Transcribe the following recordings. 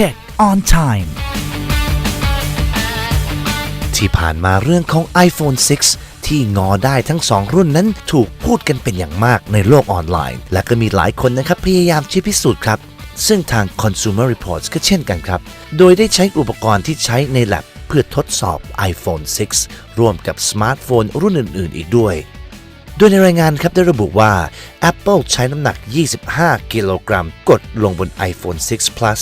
Check on time ที่ผ่านมาเรื่องของ iPhone 6 ที่งอได้ทั้ง2รุ่นนั้นถูกพูดกันเป็นอย่างมากในโลกออนไลน์ และก็มีหลายคนนะครับพยายามชี้พิสูจน์ครับ ซึ่งทาง Consumer Reports ก็เช่นกันครับ โดยได้ใช้อุปกรณ์ที่ใช้ใน lab เพื่อทดสอบ iPhone 6 ร่วมกับสมาร์ทโฟนรุ่นอื่น ๆ อีกด้วย โดยในรายงานครับได้ระบุว่า Apple ใช้น้ำหนัก 25 กิโลกรัม กดลงบน iPhone 6 Plus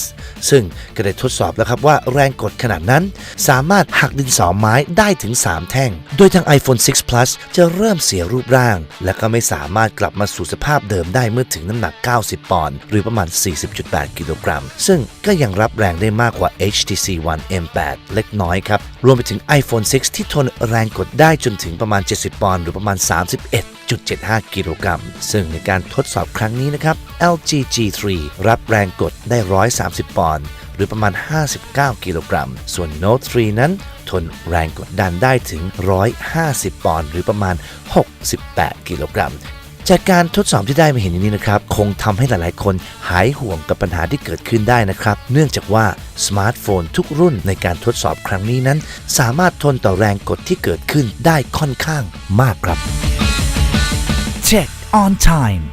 ซึ่งก็ได้ทดสอบแล้วครับว่าแรงกดขนาดนั้น สามารถหักดินสอไม้ได้ถึง 3 แท่ง โดยทาง iPhone 6 Plus จะเริ่มเสียรูปร่าง และก็ไม่สามารถกลับมาสู่สภาพเดิมได้เมื่อถึงน้ำหนัก 90 ปอนด์หรือประมาณ 40.8 กิโลกรัม ซึ่งก็ยังรับแรงได้มากกว่า HTC One M8 เล็กน้อยครับ รวมไปถึง iPhone 6 ที่ทนแรงกดได้จนถึงประมาณ 70 ปอนด์หรือประมาณ 31 31.75 กิโลกรัม ซึ่งในการทดสอบครั้งนี้นะครับ LG G3 รับแรงกดได้ 130 ปอนด์ หรือประมาณ 59 กิโลกรัม ส่วน Note 3 นั้นทนแรงกดดันได้ถึง 150 ปอนด์ หรือประมาณ 68 กิโลกรัมจากการทดสอบที่ได้มาเห็นอย่างนี้นะครับ คงทำให้หลายๆ คนหายห่วงกับปัญหาที่เกิดขึ้นได้นะครับ เนื่องจากว่าสมาร์ทโฟนทุกรุ่นในการทดสอบครั้งนี้นั้น สามารถทนต่อแรงกดที่เกิดขึ้นได้ค่อนข้างมากครับ Check on time